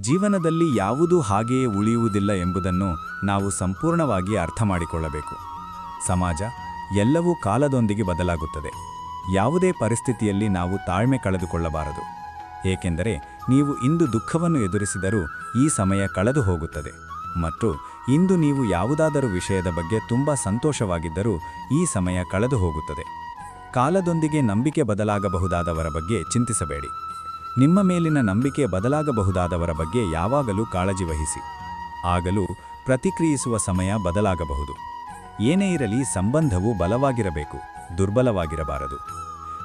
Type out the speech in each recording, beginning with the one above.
ಜೀವನದಲ್ಲಿ ಯಾವುದೂ ಹಾಗೆಯೇ ಉಳಿಯುವುದಿಲ್ಲ ಎಂಬುದನ್ನು ನಾವು ಸಂಪೂರ್ಣವಾಗಿ ಅರ್ಥ ಮಾಡಿಕೊಳ್ಳಬೇಕು ಸಮಾಜ ಎಲ್ಲವೂ ಕಾಲದೊಂದಿಗೆ ಬದಲಾಗುತ್ತದೆ. ಯಾವುದೇ ಪರಿಸ್ಥಿತಿಯಲ್ಲಿ ನಾವು ತಾಳ್ಮೆ ಕಳೆದುಕೊಳ್ಳಬಾರದು. ಏಕೆಂದರೆ ನೀವು ಇಂದು ದುಃಖವನ್ನು ಎದುರಿಸಿದರೂ ಈ ಸಮಯ ಕಳೆದು ಹೋಗುತ್ತದೆ. ಮತ್ತು ಇಂದು ನೀವು ಯಾವುದಾದರೂ ವಿಷಯದ ಬಗ್ಗೆ ತುಂಬ ಸಂತೋಷವಾಗಿದ್ದರೂ ಈ ಸಮಯ ಕಳೆದು ಹೋಗುತ್ತದೆ. ಕಾಲದೊಂದಿಗೆ ನಂಬಿಕೆ ಬದಲಾಗಬಹುದಾದವರ ಬಗ್ಗೆ ಚಿಂತಿಸಬೇಡಿ. ನಿಮ್ಮ ಮೇಲಿನ ನಂಬಿಕೆ ಬದಲಾಗಬಹುದಾದವರ ಬಗ್ಗೆ ಯಾವಾಗಲೂ ಕಾಳಜಿ ವಹಿಸಿ. ಆಗಲೂ ಪ್ರತಿಕ್ರಿಯಿಸುವ ಸಮಯ ಬದಲಾಗಬಹುದು. ಏನೇ ಇರಲಿ ಸಂಬಂಧವು ಬಲವಾಗಿರಬೇಕು, ದುರ್ಬಲವಾಗಿರಬಾರದು.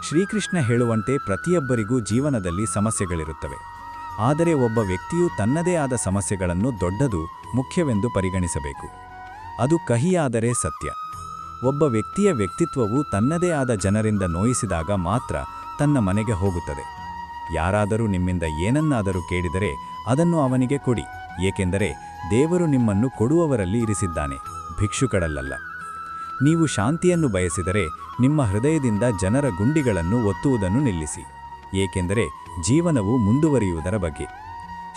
ಶ್ರೀಕೃಷ್ಣ ಹೇಳುವಂತೆ ಪ್ರತಿಯೊಬ್ಬರಿಗೂ ಜೀವನದಲ್ಲಿ ಸಮಸ್ಯೆಗಳಿರುತ್ತವೆ. ಆದರೆ ಒಬ್ಬ ವ್ಯಕ್ತಿಯು ತನ್ನದೇ ಆದ ಸಮಸ್ಯೆಗಳನ್ನು ದೊಡ್ಡದು, ಮುಖ್ಯವೆಂದು ಪರಿಗಣಿಸಬೇಕು. ಅದು ಕಹಿಯಾದರೆ ಸತ್ಯ. ಒಬ್ಬ ವ್ಯಕ್ತಿಯ ವ್ಯಕ್ತಿತ್ವವು ತನ್ನದೇ ಆದ ಜನರಿಂದ ನೋಯಿಸಿದಾಗ ಮಾತ್ರ ತನ್ನ ಮನೆಗೆ ಹೋಗುತ್ತದೆ. ಯಾರಾದರೂ ನಿಮ್ಮಿಂದ ಏನನ್ನಾದರೂ ಕೇಳಿದರೆ ಅದನ್ನು ಅವನಿಗೆ ಕೊಡಿ, ಏಕೆಂದರೆ ದೇವರು ನಿಮ್ಮನ್ನು ಕೊಡುವವರಲ್ಲಿ ಇರಿಸಿದ್ದಾನೆ ಭಿಕ್ಷುಕಡಲ್ಲಲ್ಲ ನೀವು ಶಾಂತಿಯನ್ನು ಬಯಸಿದರೆ ನಿಮ್ಮ ಹೃದಯದಿಂದ ಜನರ ಗುಂಡಿಗಳನ್ನು ಒತ್ತುವುದನ್ನು ನಿಲ್ಲಿಸಿ, ಏಕೆಂದರೆ ಜೀವನವು ಮುಂದುವರಿಯುವುದರ ಬಗ್ಗೆ.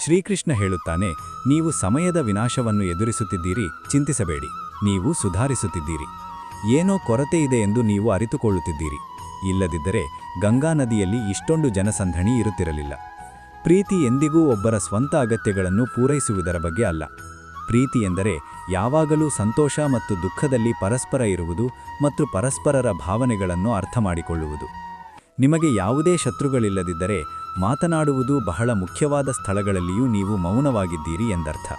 ಶ್ರೀಕೃಷ್ಣ ಹೇಳುತ್ತಾನೆ, ನೀವು ಸಮಯದ ವಿನಾಶವನ್ನು ಎದುರಿಸುತ್ತಿದ್ದೀರಿ, ಚಿಂತಿಸಬೇಡಿ, ನೀವು ಸುಧಾರಿಸುತ್ತಿದ್ದೀರಿ. ಏನೋ ಕೊರತೆ ಇದೆ ಎಂದು ನೀವು ಅರಿತುಕೊಳ್ಳುತ್ತಿದ್ದೀರಿ. ಇಲ್ಲದಿದ್ದರೆ ಗಂಗಾ ನದಿಯಲ್ಲಿ ಇಷ್ಟೊಂದು ಜನಸಂದಣಿ ಇರುತ್ತಿರಲಿಲ್ಲ. ಪ್ರೀತಿ ಎಂದಿಗೂ ಒಬ್ಬರ ಸ್ವಂತ ಅಗತ್ಯಗಳನ್ನು ಪೂರೈಸುವುದರ ಬಗ್ಗೆ ಅಲ್ಲ. ಪ್ರೀತಿ ಎಂದರೆ ಯಾವಾಗಲೂ ಸಂತೋಷ ಮತ್ತು ದುಃಖದಲ್ಲಿ ಪರಸ್ಪರ ಇರುವುದು ಮತ್ತು ಪರಸ್ಪರರ ಭಾವನೆಗಳನ್ನು ಅರ್ಥ ಮಾಡಿಕೊಳ್ಳುವುದು. ನಿಮಗೆ ಯಾವುದೇ ಶತ್ರುಗಳಿಲ್ಲದಿದ್ದರೆ ಮಾತನಾಡುವುದು ಬಹಳ ಮುಖ್ಯವಾದ ಸ್ಥಳಗಳಲ್ಲಿಯೂ ನೀವು ಮೌನವಾಗಿದ್ದೀರಿ ಎಂದರ್ಥ.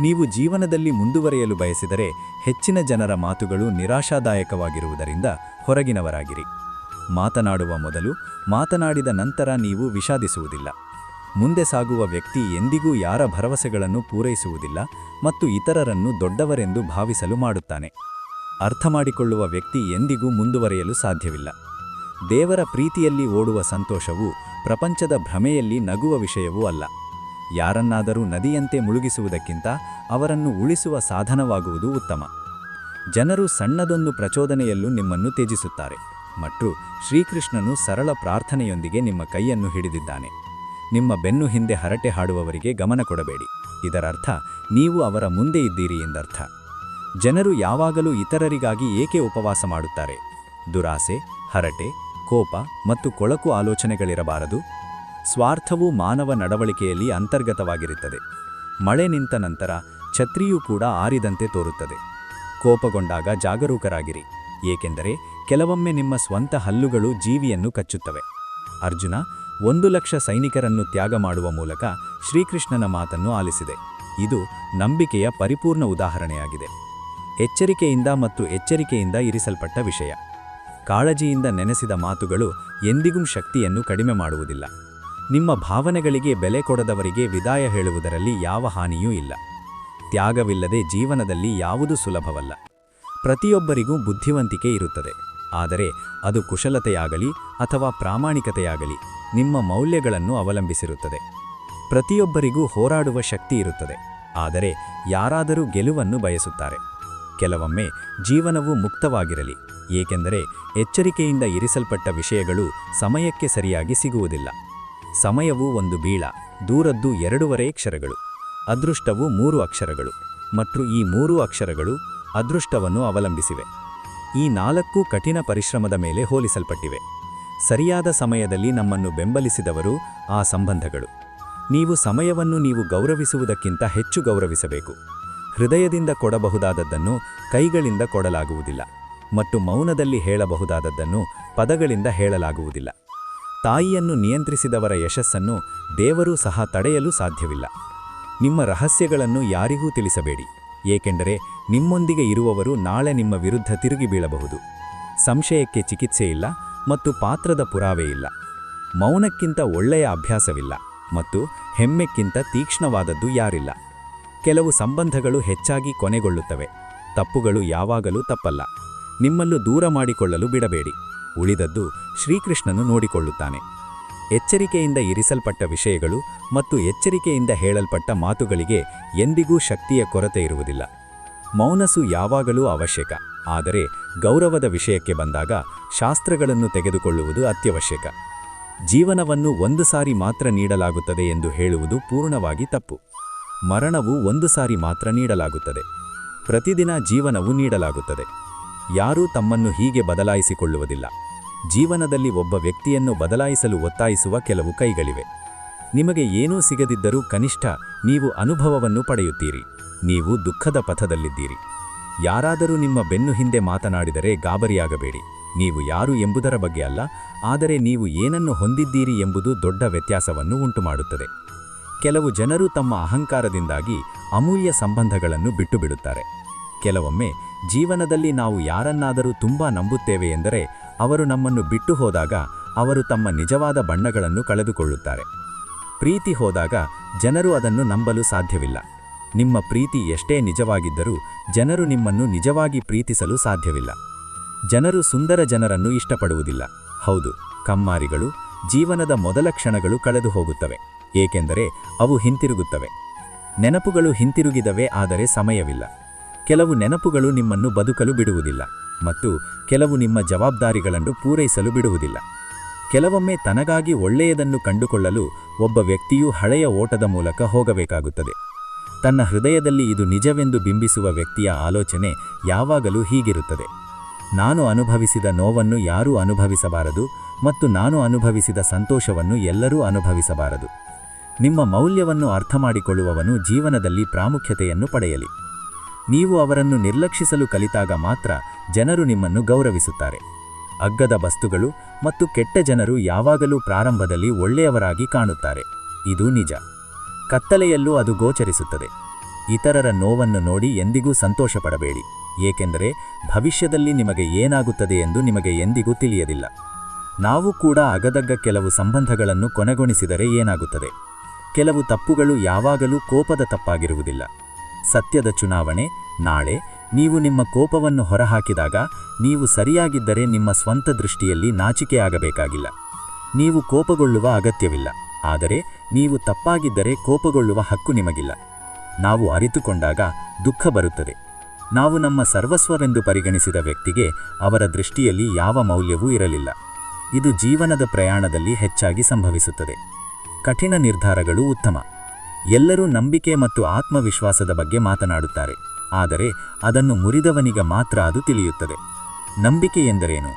ನೀವು ಜೀವನದಲ್ಲಿ ಮುಂದುವರೆಯಲು ಬಯಸಿದರೆ ಹೆಚ್ಚಿನ ಜನರ ಮಾತುಗಳು ನಿರಾಶಾದಾಯಕವಾಗಿರುವುದರಿಂದ ಹೊರಗಿನವರಾಗಿರಿ. ಮಾತನಾಡುವ ಮೊದಲು ಮಾತನಾಡಿದ ನಂತರ ನೀವು ವಿಷಾದಿಸುವುದಿಲ್ಲ. ಮುಂದೆ ಸಾಗುವ ವ್ಯಕ್ತಿ ಎಂದಿಗೂ ಯಾರ ಭರವಸೆಗಳನ್ನು ಪೂರೈಸುವುದಿಲ್ಲ ಮತ್ತು ಇತರರನ್ನು ದೊಡ್ಡವರೆಂದು ಭಾವಿಸಲು ಮಾಡುತ್ತಾನೆ. ಅರ್ಥ ಮಾಡಿಕೊಳ್ಳುವ ವ್ಯಕ್ತಿ ಎಂದಿಗೂ ಮುಂದುವರೆಯಲು ಸಾಧ್ಯವಿಲ್ಲ. ದೇವರ ಪ್ರೀತಿಯಲ್ಲಿ ಓಡುವ ಸಂತೋಷವು ಪ್ರಪಂಚದ ಭ್ರಮೆಯಲ್ಲಿ ನಗುವ ವಿಷಯವೂ ಅಲ್ಲ. ಯಾರನ್ನಾದರೂ ನದಿಯಂತೆ ಮುಳುಗಿಸುವುದಕ್ಕಿಂತ ಅವರನ್ನು ಉಳಿಸುವ ಸಾಧನವಾಗುವುದು ಉತ್ತಮ. ಜನರು ಸಣ್ಣದೊಂದು ಪ್ರಚೋದನೆಯಲ್ಲೂ ನಿಮ್ಮನ್ನು ತ್ಯಜಿಸುತ್ತಾರೆ. ಮತ್ತು ಶ್ರೀಕೃಷ್ಣನು ಸರಳ ಪ್ರಾರ್ಥನೆಯೊಂದಿಗೆ ನಿಮ್ಮ ಕೈಯನ್ನು ಹಿಡಿದಿದ್ದಾನೆ. ನಿಮ್ಮ ಬೆನ್ನು ಹಿಂದೆ ಹರಟೆ ಹಾಡುವವರಿಗೆ ಗಮನ ಕೊಡಬೇಡಿ. ಇದರರ್ಥ, ನೀವು ಅವರ ಮುಂದೆ ಇದ್ದೀರಿ ಎಂದರ್ಥ. ಜನರು ಯಾವಾಗಲೂ ಇತರರಿಗಾಗಿ ಏಕೆ ಉಪವಾಸ ಮಾಡುತ್ತಾರೆ? ದುರಾಸೆ, ಹರಟೆ, ಕೋಪ ಮತ್ತು ಕೊಳಕು ಆಲೋಚನೆಗಳಿರಬಾರದು. ಸ್ವಾರ್ಥವು ಮಾನವ ನಡವಳಿಕೆಯಲ್ಲಿ ಅಂತರ್ಗತವಾಗಿರುತ್ತದೆ. ಮಳೆ ನಿಂತ ನಂತರ ಛತ್ರಿಯೂ ಕೂಡ ಆರಿದಂತೆ ತೋರುತ್ತದೆ. ಕೋಪಗೊಂಡಾಗ ಜಾಗರೂಕರಾಗಿರಿ. ಏಕೆಂದರೆ ಕೆಲವೊಮ್ಮೆ ನಿಮ್ಮ ಸ್ವಂತ ಹಲ್ಲುಗಳು ಜೀವಿಯನ್ನು ಕಚ್ಚುತ್ತವೆ. ಅರ್ಜುನ ಒಂದು ಲಕ್ಷ ಸೈನಿಕರನ್ನು ತ್ಯಾಗ ಮಾಡುವ ಮೂಲಕ ಶ್ರೀಕೃಷ್ಣನ ಮಾತನ್ನು ಆಲಿಸಿದೆ. ಇದು ನಂಬಿಕೆಯ ಪರಿಪೂರ್ಣ ಉದಾಹರಣೆಯಾಗಿದೆ. ಎಚ್ಚರಿಕೆಯಿಂದ ಮತ್ತು ಎಚ್ಚರಿಕೆಯಿಂದ ಇರಿಸಲ್ಪಟ್ಟ ವಿಷಯ. ಕಾಳಜಿಯಿಂದ ನೆನೆಸಿದ ಮಾತುಗಳು ಎಂದಿಗೂ ಶಕ್ತಿಯನ್ನು ಕಡಿಮೆ ಮಾಡುವುದಿಲ್ಲ. ನಿಮ್ಮ ಭಾವನೆಗಳಿಗೆ ಬೆಲೆ ಕೊಡದವರಿಗೆ ವಿದಾಯ ಹೇಳುವುದರಲ್ಲಿ ಯಾವ ಹಾನಿಯೂ ಇಲ್ಲ. ತ್ಯಾಗವಿಲ್ಲದೆ ಜೀವನದಲ್ಲಿ ಯಾವುದೂ ಸುಲಭವಲ್ಲ. ಪ್ರತಿಯೊಬ್ಬರಿಗೂ ಬುದ್ಧಿವಂತಿಕೆ ಇರುತ್ತದೆ. ಆದರೆ ಅದು ಕುಶಲತೆಯಾಗಲಿ ಅಥವಾ ಪ್ರಾಮಾಣಿಕತೆಯಾಗಲಿ ನಿಮ್ಮ ಮೌಲ್ಯಗಳನ್ನು ಅವಲಂಬಿಸಿರುತ್ತದೆ. ಪ್ರತಿಯೊಬ್ಬರಿಗೂ ಹೋರಾಡುವ ಶಕ್ತಿ ಇರುತ್ತದೆ. ಆದರೆ ಯಾರಾದರೂ ಗೆಲುವನ್ನು ಬಯಸುತ್ತಾರೆ. ಕೆಲವೊಮ್ಮೆ ಜೀವನವು ಮುಕ್ತವಾಗಿರಲಿ, ಏಕೆಂದರೆ ಎಚ್ಚರಿಕೆಯಿಂದ ಇರಿಸಲ್ಪಟ್ಟ ವಿಷಯಗಳು ಸಮಯಕ್ಕೆ ಸರಿಯಾಗಿ ಸಿಗುವುದಿಲ್ಲ. ಸಮಯವು ಒಂದು ಬೀಳ, ದೂರದ್ದು ಎರಡೂವರೆ ಅಕ್ಷರಗಳು, ಅದೃಷ್ಟವು ಮೂರು ಅಕ್ಷರಗಳು, ಮತ್ತು ಈ ಮೂರು ಅಕ್ಷರಗಳು ಅದೃಷ್ಟವನ್ನು ಅವಲಂಬಿಸಿವೆ. ಈ ನಾಲ್ಕು ಕಠಿಣ ಪರಿಶ್ರಮದ ಮೇಲೆ ಹೋಲಿಸಲ್ಪಟ್ಟಿವೆ. ಸರಿಯಾದ ಸಮಯದಲ್ಲಿ ನಮ್ಮನ್ನು ಬೆಂಬಲಿಸಿದವರು ಆ ಸಂಬಂಧಗಳು. ನೀವು ಸಮಯವನ್ನು ನೀವು ಗೌರವಿಸುವುದಕ್ಕಿಂತ ಹೆಚ್ಚು ಗೌರವಿಸಬೇಕು. ಹೃದಯದಿಂದ ಕೊಡಬಹುದಾದದ್ದನ್ನು ಕೈಗಳಿಂದ ಕೊಡಲಾಗುವುದಿಲ್ಲ. ಮತ್ತು ಮೌನದಲ್ಲಿ ಹೇಳಬಹುದಾದದ್ದನ್ನು ಪದಗಳಿಂದ ಹೇಳಲಾಗುವುದಿಲ್ಲ. ತಾಯಿಯನ್ನು ನಿಯಂತ್ರಿಸಿದವರ ಯಶಸ್ಸನ್ನು ದೇವರೂ ಸಹ ತಡೆಯಲು ಸಾಧ್ಯವಿಲ್ಲ. ನಿಮ್ಮ ರಹಸ್ಯಗಳನ್ನು ಯಾರಿಗೂ ತಿಳಿಸಬೇಡಿ. ಏಕೆಂದರೆ ನಿಮ್ಮೊಂದಿಗೆ ಇರುವವರು ನಾಳೆ ನಿಮ್ಮ ವಿರುದ್ಧ ತಿರುಗಿ ಬೀಳಬಹುದು. ಸಂಶಯಕ್ಕೆ ಚಿಕಿತ್ಸೆ ಇಲ್ಲ ಮತ್ತು ಪಾತ್ರದ ಪುರಾವೆ ಇಲ್ಲ. ಮೌನಕ್ಕಿಂತ ಒಳ್ಳೆಯ ಅಭ್ಯಾಸವಿಲ್ಲ ಮತ್ತು ಹೆಮ್ಮೆಕ್ಕಿಂತ ತೀಕ್ಷ್ಣವಾದದ್ದು ಯಾರಿಲ್ಲ. ಕೆಲವು ಸಂಬಂಧಗಳು ಹೆಚ್ಚಾಗಿ ಕೊನೆಗೊಳ್ಳುತ್ತವೆ. ತಪ್ಪುಗಳು ಯಾವಾಗಲೂ ತಪ್ಪಲ್ಲ. ನಿಮ್ಮನ್ನು ದೂರ ಮಾಡಿಕೊಳ್ಳಲು ಬಿಡಬೇಡಿ. ಉಳಿದದ್ದು ಶ್ರೀಕೃಷ್ಣನು ನೋಡಿಕೊಳ್ಳುತ್ತಾನೆ. ಎಚ್ಚರಿಕೆಯಿಂದ ಇರಿಸಲ್ಪಟ್ಟ ವಿಷಯಗಳು ಮತ್ತು ಎಚ್ಚರಿಕೆಯಿಂದ ಹೇಳಲ್ಪಟ್ಟ ಮಾತುಗಳಿಗೆ ಎಂದಿಗೂ ಶಕ್ತಿಯ ಕೊರತೆ ಇರುವುದಿಲ್ಲ. ಮೌನಸು ಯಾವಾಗಲೂ ಅವಶ್ಯಕ, ಆದರೆ ಗೌರವದ ವಿಷಯಕ್ಕೆ ಬಂದಾಗ ಶಾಸ್ತ್ರಗಳನ್ನು ತೆಗೆದುಕೊಳ್ಳುವುದು ಅತ್ಯವಶ್ಯಕ. ಜೀವನವನ್ನು ಒಂದು ಸಾರಿ ಮಾತ್ರ ನೀಡಲಾಗುತ್ತದೆ ಎಂದು ಹೇಳುವುದು ಪೂರ್ಣವಾಗಿ ತಪ್ಪು. ಮರಣವು ಒಂದು ಸಾರಿ ಮಾತ್ರ ನೀಡಲಾಗುತ್ತದೆ. ಪ್ರತಿದಿನ ಜೀವನವು ನೀಡಲಾಗುತ್ತದೆ. ಯಾರೂ ತಮ್ಮನ್ನು ಹೀಗೆ ಬದಲಾಯಿಸಿಕೊಳ್ಳುವುದಿಲ್ಲ. ಜೀವನದಲ್ಲಿ ಒಬ್ಬ ವ್ಯಕ್ತಿಯನ್ನು ಬದಲಾಯಿಸಲು ಒತ್ತಾಯಿಸುವ ಕೆಲವು ಕೈಗಳಿವೆ. ನಿಮಗೆ ಏನೂ ಸಿಗದಿದ್ದರೂ ಕನಿಷ್ಠ ನೀವು ಅನುಭವವನ್ನು ಪಡೆಯುತ್ತೀರಿ. ನೀವು ದುಃಖದ ಪಥದಲ್ಲಿದ್ದೀರಿ. ಯಾರಾದರೂ ನಿಮ್ಮ ಬೆನ್ನು ಹಿಂದೆ ಮಾತನಾಡಿದರೆ ಗಾಬರಿಯಾಗಬೇಡಿ. ನೀವು ಯಾರು ಎಂಬುದರ ಬಗ್ಗೆ ಅಲ್ಲ, ಆದರೆ ನೀವು ಏನನ್ನು ಹೊಂದಿದ್ದೀರಿ ಎಂಬುದು ದೊಡ್ಡ ವ್ಯತ್ಯಾಸವನ್ನು ಉಂಟುಮಾಡುತ್ತದೆ. ಕೆಲವು ಜನರು ತಮ್ಮ ಅಹಂಕಾರದಿಂದಾಗಿ ಅಮೂಲ್ಯ ಸಂಬಂಧಗಳನ್ನು ಬಿಟ್ಟುಬಿಡುತ್ತಾರೆ. ಕೆಲವೊಮ್ಮೆ ಜೀವನದಲ್ಲಿ ನಾವು ಯಾರನ್ನಾದರೂ ತುಂಬಾ ನಂಬುತ್ತೇವೆ ಎಂದರೆ ಅವರು ನಮ್ಮನ್ನು ಬಿಟ್ಟು ಹೋದಾಗ ಅವರು ತಮ್ಮ ನಿಜವಾದ ಬಣ್ಣಗಳನ್ನು ಕಳೆದುಕೊಳ್ಳುತ್ತಾರೆ. ಪ್ರೀತಿ ಹೋದಾಗ ಜನರು ಅದನ್ನು ನಂಬಲು ಸಾಧ್ಯವಿಲ್ಲ. ನಿಮ್ಮ ಪ್ರೀತಿ ಎಷ್ಟೇ ನಿಜವಾಗಿದ್ದರೂ ಜನರು ನಿಮ್ಮನ್ನು ನಿಜವಾಗಿ ಪ್ರೀತಿಸಲು ಸಾಧ್ಯವಿಲ್ಲ. ಜನರು ಸುಂದರ ಜನರನ್ನು ಇಷ್ಟಪಡುವುದಿಲ್ಲ. ಹೌದು, ಕಮ್ಮಾರಿಗಳು ಜೀವನದ ಮೊದಲ ಕ್ಷಣಗಳು ಕಳೆದು ಹೋಗುತ್ತವೆ, ಏಕೆಂದರೆ ಅವು ಹಿಂತಿರುಗುತ್ತವೆ. ನೆನಪುಗಳು ಹಿಂತಿರುಗಿದವೆ ಆದರೆ ಸಮಯವಿಲ್ಲ. ಕೆಲವು ನೆನಪುಗಳು ನಿಮ್ಮನ್ನು ಬದುಕಲು ಬಿಡುವುದಿಲ್ಲ. ಮತ್ತು ಕೆಲವು ನಿಮ್ಮ ಜವಾಬ್ದಾರಿಗಳನ್ನು ಪೂರೈಸಲು ಬಿಡುವುದಿಲ್ಲ. ಕೆಲವೊಮ್ಮೆ ತನಗಾಗಿ ಒಳ್ಳೆಯದನ್ನು ಕಂಡುಕೊಳ್ಳಲು ಒಬ್ಬ ವ್ಯಕ್ತಿಯು ಹಳೆಯ ಓಟದ ಮೂಲಕ ಹೋಗಬೇಕಾಗುತ್ತದೆ. ತನ್ನ ಹೃದಯದಲ್ಲಿ ಇದು ನಿಜವೆಂದು ಬಿಂಬಿಸುವ ವ್ಯಕ್ತಿಯ ಆಲೋಚನೆ ಯಾವಾಗಲೂ ಹೀಗಿರುತ್ತದೆ. ನಾನು ಅನುಭವಿಸಿದ ನೋವನ್ನು ಯಾರೂ ಅನುಭವಿಸಬಾರದು ಮತ್ತು ನಾನು ಅನುಭವಿಸಿದ ಸಂತೋಷವನ್ನು ಎಲ್ಲರೂ ಅನುಭವಿಸಬಾರದು. ನಿಮ್ಮ ಮೌಲ್ಯವನ್ನು ಅರ್ಥಮಾಡಿಕೊಳ್ಳುವವನು ಜೀವನದಲ್ಲಿ ಪ್ರಾಮುಖ್ಯತೆಯನ್ನು ಪಡೆಯಲಿ. ನೀವು ಅವರನ್ನು ನಿರ್ಲಕ್ಷಿಸಲು ಕಲಿತಾಗ ಮಾತ್ರ ಜನರು ನಿಮ್ಮನ್ನು ಗೌರವಿಸುತ್ತಾರೆ. ಅಗ್ಗದ ವಸ್ತುಗಳು ಮತ್ತು ಕೆಟ್ಟ ಜನರು ಯಾವಾಗಲೂ ಪ್ರಾರಂಭದಲ್ಲಿ ಒಳ್ಳೆಯವರಾಗಿ ಕಾಣುತ್ತಾರೆ. ಇದು ನಿಜ. ಕತ್ತಲೆಯಲ್ಲೂ ಅದು ಗೋಚರಿಸುತ್ತದೆ. ಇತರರ ನೋವನ್ನು ನೋಡಿ ಎಂದಿಗೂ ಸಂತೋಷಪಡಬೇಡಿ. ಏಕೆಂದರೆ ಭವಿಷ್ಯದಲ್ಲಿ ನಿಮಗೆ ಏನಾಗುತ್ತದೆ ಎಂದು ನಿಮಗೆ ಎಂದಿಗೂ ತಿಳಿಯದಿಲ್ಲ. ನಾವು ಕೂಡ ಅಗದಗ್ಗ ಕೆಲವು ಸಂಬಂಧಗಳನ್ನು ಕೊನೆಗೊಣಿಸಿದರೆ ಏನಾಗುತ್ತದೆ? ಕೆಲವು ತಪ್ಪುಗಳು ಯಾವಾಗಲೂ ಕೋಪದ ತಪ್ಪಾಗಿರುವುದಿಲ್ಲ. ಸತ್ಯದ ಚುನಾವಣೆ ನಾಳೆ ನೀವು ನಿಮ್ಮ ಕೋಪವನ್ನು ಹೊರಹಾಕಿದಾಗ, ನೀವು ಸರಿಯಾಗಿದ್ದರೆ ನಿಮ್ಮ ಸ್ವಂತ ದೃಷ್ಟಿಯಲ್ಲಿ ನಾಚಿಕೆಯಾಗಬೇಕಾಗಿಲ್ಲ. ನೀವು ಕೋಪಗೊಳ್ಳುವ ಅಗತ್ಯವಿಲ್ಲ, ಆದರೆ ನೀವು ತಪ್ಪಾಗಿದ್ದರೆ ಕೋಪಗೊಳ್ಳುವ ಹಕ್ಕು ನಿಮಗಿಲ್ಲ. ನಾವು ಅರಿತುಕೊಂಡಾಗ ದುಃಖ ಬರುತ್ತದೆ. ನಾವು ನಮ್ಮ ಸರ್ವಸ್ವವೆಂದು ಪರಿಗಣಿಸಿದ ವ್ಯಕ್ತಿಗೆ ಅವರ ದೃಷ್ಟಿಯಲ್ಲಿ ಯಾವ ಮೌಲ್ಯವೂ ಇರಲಿಲ್ಲ. ಇದು ಜೀವನದ ಪ್ರಯಾಣದಲ್ಲಿ ಹೆಚ್ಚಾಗಿ ಸಂಭವಿಸುತ್ತದೆ. ಕಠಿಣ ನಿರ್ಧಾರಗಳು ಉತ್ತಮ. ಎಲ್ಲರೂ ನಂಬಿಕೆ ಮತ್ತು ಆತ್ಮವಿಶ್ವಾಸದ ಬಗ್ಗೆ ಮಾತನಾಡುತ್ತಾರೆ. ಆದರೆ ಅದನ್ನು ಮುರಿದವನಿಗ ಮಾತ್ರ ಅದು ತಿಳಿಯುತ್ತದೆ. ನಂಬಿಕೆ ಎಂದರೇನು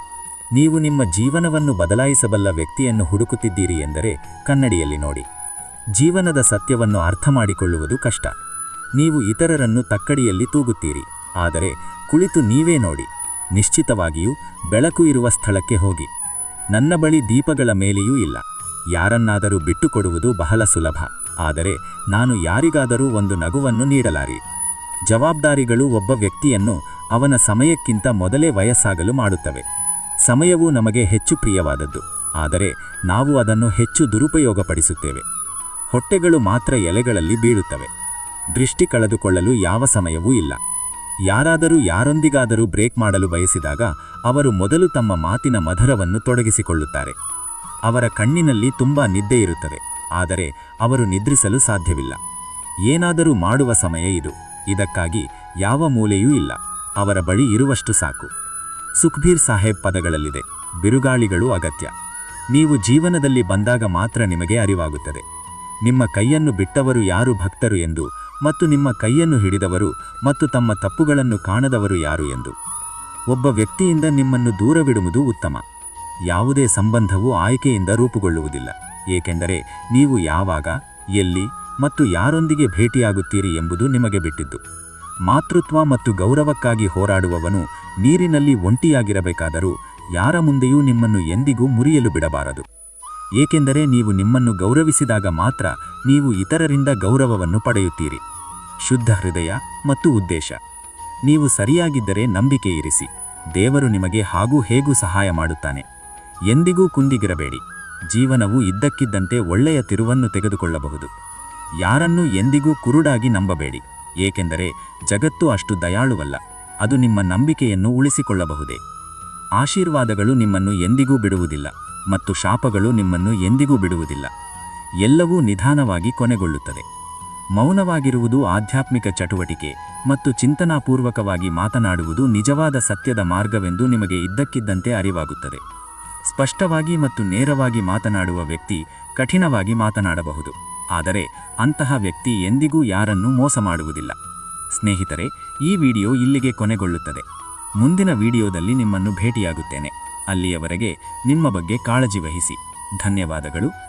ನೀವು ನಿಮ್ಮ ಜೀವನವನ್ನು ಬದಲಾಯಿಸಬಲ್ಲ ವ್ಯಕ್ತಿಯನ್ನು ಹುಡುಕುತ್ತಿದ್ದೀರಿ ಎಂದರೆ ಕನ್ನಡಿಯಲ್ಲಿ ನೋಡಿ. ಜೀವನದ ಸತ್ಯವನ್ನು ಅರ್ಥಮಾಡಿಕೊಳ್ಳುವುದು ಕಷ್ಟ. ನೀವು ಇತರರನ್ನು ತಕ್ಕಡಿಯಲ್ಲಿ ತೂಗುತ್ತೀರಿ. ಆದರೆ ಕುಳಿತು ನೀವೇ ನೋಡಿ. ನಿಶ್ಚಿತವಾಗಿಯೂ ಬೆಳಕು ಇರುವ ಸ್ಥಳಕ್ಕೆ ಹೋಗಿ. ನನ್ನ ಬಳಿ ದೀಪಗಳ ಮೇಲೆಯೂ ಇಲ್ಲ. ಯಾರನ್ನಾದರೂ ಬಿಟ್ಟುಕೊಡುವುದು ಬಹಳ ಸುಲಭ. ಆದರೆ ನಾನು ಯಾರಿಗಾದರೂ ಒಂದು ನಗುವನ್ನು ನೀಡಲಾರಿ. ಜವಾಬ್ದಾರಿಗಳು ಒಬ್ಬ ವ್ಯಕ್ತಿಯನ್ನು ಅವನ ಸಮಯಕ್ಕಿಂತ ಮೊದಲೇ ವಯಸ್ಸಾಗಲು ಮಾಡುತ್ತವೆ. ಸಮಯವು ನಮಗೆ ಹೆಚ್ಚು ಪ್ರಿಯವಾದದ್ದು. ಆದರೆ ನಾವು ಅದನ್ನು ಹೆಚ್ಚು ದುರುಪಯೋಗಪಡಿಸುತ್ತೇವೆ. ಹೊಟ್ಟೆಗಳು ಮಾತ್ರ ಎಲೆಗಳಲ್ಲಿ ಬೀಳುತ್ತವೆ. ದೃಷ್ಟಿ ಕಳೆದುಕೊಳ್ಳಲು ಯಾವ ಸಮಯವೂ ಇಲ್ಲ. ಯಾರಾದರೂ ಯಾರೊಂದಿಗಾದರೂ ಬ್ರೇಕ್ ಮಾಡಲು ಬಯಸಿದಾಗ ಅವರು ಮೊದಲು ತಮ್ಮ ಮಾತಿನ ಮಧುರವನ್ನು ತೊಡಗಿಸಿಕೊಳ್ಳುತ್ತಾರೆ. ಅವರ ಕಣ್ಣಿನಲ್ಲಿ ತುಂಬಾ ನಿದ್ದೆ ಇರುತ್ತದೆ. ಆದರೆ ಅವರು ನಿದ್ರಿಸಲು ಸಾಧ್ಯವಿಲ್ಲ. ಏನಾದರೂ ಮಾಡುವ ಸಮಯ ಇದು. ಇದಕ್ಕಾಗಿ ಯಾವ ಮೂಲೆಯೂ ಇಲ್ಲ. ಅವರ ಬಳಿ ಇರುವಷ್ಟು ಸಾಕು. ಸುಖ್ಬೀರ್ ಸಾಹೇಬ್ ಪದಗಳಲ್ಲಿದೆ. ಬಿರುಗಾಳಿಗಳು ಅಗತ್ಯ. ನೀವು ಜೀವನದಲ್ಲಿ ಬಂದಾಗ ಮಾತ್ರ ನಿಮಗೆ ಅರಿವಾಗುತ್ತದೆ. ನಿಮ್ಮ ಕೈಯನ್ನು ಬಿಟ್ಟವರು ಯಾರು ಭಕ್ತರು ಎಂದು ಮತ್ತು ನಿಮ್ಮ ಕೈಯನ್ನು ಹಿಡಿದವರು ಮತ್ತು ತಮ್ಮ ತಪ್ಪುಗಳನ್ನು ಕಾಣದವರು ಯಾರು ಎಂದು. ಒಬ್ಬ ವ್ಯಕ್ತಿಯಿಂದ ನಿಮ್ಮನ್ನು ದೂರವಿಡುವುದು ಉತ್ತಮ. ಯಾವುದೇ ಸಂಬಂಧವು ಆಯ್ಕೆಯಿಂದ ರೂಪುಗೊಳ್ಳುವುದಿಲ್ಲ. ಏಕೆಂದರೆ ನೀವು ಯಾವಾಗ, ಎಲ್ಲಿ ಮತ್ತು ಯಾರೊಂದಿಗೆ ಭೇಟಿಯಾಗುತ್ತೀರಿ ಎಂಬುದು ನಿಮಗೆ ಬಿಟ್ಟಿದ್ದು. ಮಾತೃತ್ವ ಮತ್ತು ಗೌರವಕ್ಕಾಗಿ ಹೋರಾಡುವವನು ನೀರಿನಲ್ಲಿ ಒಂಟಿಯಾಗಿರಬೇಕಾದರೂ ಯಾರ ಮುಂದೆಯೂ ನಿಮ್ಮನ್ನು ಎಂದಿಗೂ ಮುರಿಯಲು ಬಿಡಬಾರದು. ಏಕೆಂದರೆ ನೀವು ನಿಮ್ಮನ್ನು ಗೌರವಿಸಿದಾಗ ಮಾತ್ರ ನೀವು ಇತರರಿಂದ ಗೌರವವನ್ನು ಪಡೆಯುತ್ತೀರಿ. ಶುದ್ಧ ಹೃದಯ ಮತ್ತು ಉದ್ದೇಶ. ನೀವು ಸರಿಯಾಗಿದ್ದರೆ ನಂಬಿಕೆ ಇರಿಸಿ. ದೇವರು ನಿಮಗೆ ಹಾಗೂ ಹೇಗೂ ಸಹಾಯ ಮಾಡುತ್ತಾನೆ. ಎಂದಿಗೂ ಕುಂದಿಗಿರಬೇಡಿ. ಜೀವನವು ಇದ್ದಕ್ಕಿದ್ದಂತೆ ಒಳ್ಳೆಯ ತಿರುವನ್ನು ತೆಗೆದುಕೊಳ್ಳಬಹುದು. ಯಾರನ್ನೂ ಎಂದಿಗೂ ಕುರುಡಾಗಿ ನಂಬಬೇಡಿ, ಏಕೆಂದರೆ ಜಗತ್ತು ಅಷ್ಟು ದಯಾಳುವಲ್ಲ, ಅದು ನಿಮ್ಮ ನಂಬಿಕೆಯನ್ನು ಉಳಿಸಿಕೊಳ್ಳಬಹುದೇ. ಆಶೀರ್ವಾದಗಳು ನಿಮ್ಮನ್ನು ಎಂದಿಗೂ ಬಿಡುವುದಿಲ್ಲ ಮತ್ತು ಶಾಪಗಳು ನಿಮ್ಮನ್ನು ಎಂದಿಗೂ ಬಿಡುವುದಿಲ್ಲ. ಎಲ್ಲವೂ ನಿಧಾನವಾಗಿ ಕೊನೆಗೊಳ್ಳುತ್ತದೆ. ಮೌನವಾಗಿರುವುದು ಆಧ್ಯಾತ್ಮಿಕ ಚಟುವಟಿಕೆ ಮತ್ತು ಚಿಂತನಾಪೂರ್ವಕವಾಗಿ ಮಾತನಾಡುವುದು ನಿಜವಾದ ಸತ್ಯದ ಮಾರ್ಗವೆಂದು ನಿಮಗೆ ಇದ್ದಕ್ಕಿದ್ದಂತೆ ಅರಿವಾಗುತ್ತದೆ. ಸ್ಪಷ್ಟವಾಗಿ ಮತ್ತು ನೇರವಾಗಿ ಮಾತನಾಡುವ ವ್ಯಕ್ತಿ ಕಠಿಣವಾಗಿ ಮಾತನಾಡಬಹುದು. ಆದರೆ ಅಂತಹ ವ್ಯಕ್ತಿ ಎಂದಿಗೂ ಯಾರನ್ನೂ ಮೋಸ ಮಾಡುವುದಿಲ್ಲ. ಸ್ನೇಹಿತರೆ, ಈ ವಿಡಿಯೋ ಇಲ್ಲಿಗೆ ಕೊನೆಗೊಳ್ಳುತ್ತದೆ. ಮುಂದಿನ ವಿಡಿಯೋದಲ್ಲಿ ನಿಮ್ಮನ್ನು ಭೇಟಿಯಾಗುತ್ತೇನೆ. ಅಲ್ಲಿಯವರೆಗೆ ನಿಮ್ಮ ಬಗ್ಗೆ ಕಾಳಜಿ ವಹಿಸಿ. ಧನ್ಯವಾದಗಳು.